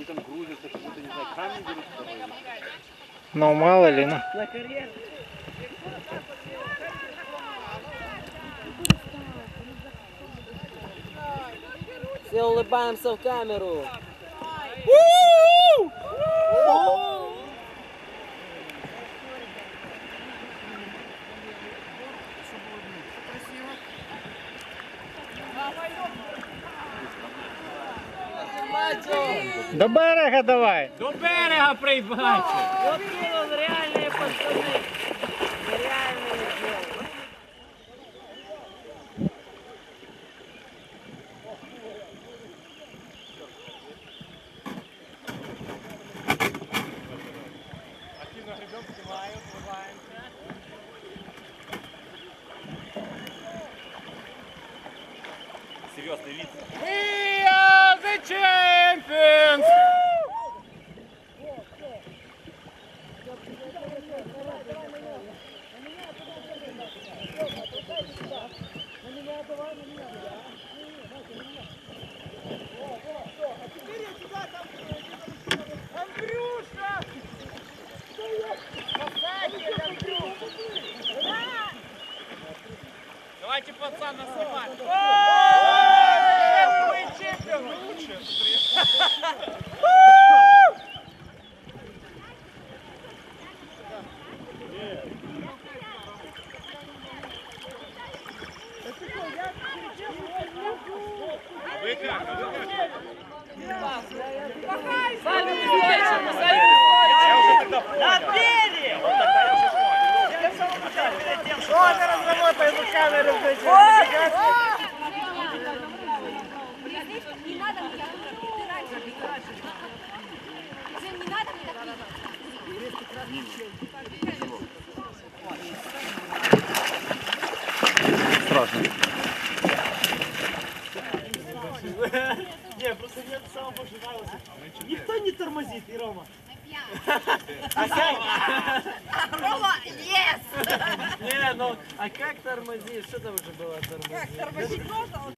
Они там грузятся, как будто, не знаю, камни берут с собой. Ну, мало ли, ну. На кар'єр. Все улыбаемся в камеру. До берега давай. До берега прийбачу. Вот он, реальные пацаны. Реальные сделали. Серьезный вид. Давайте, пацан, наснимать. Вы как? А вы как? Сами беспечно, сами Я уже тогда понял. Вот тогда я уже понял. Вот разработай эту камеру, блядь. Не надо мне, ты раньше Всем не надо мне так видеть. Страшно. Не, просто мне это самое больше нравилось. Никто не тормозит, и Рома. Рома, yes! Не, ну, а как тормозишь? Что там уже было тормозить? Тормозить можно?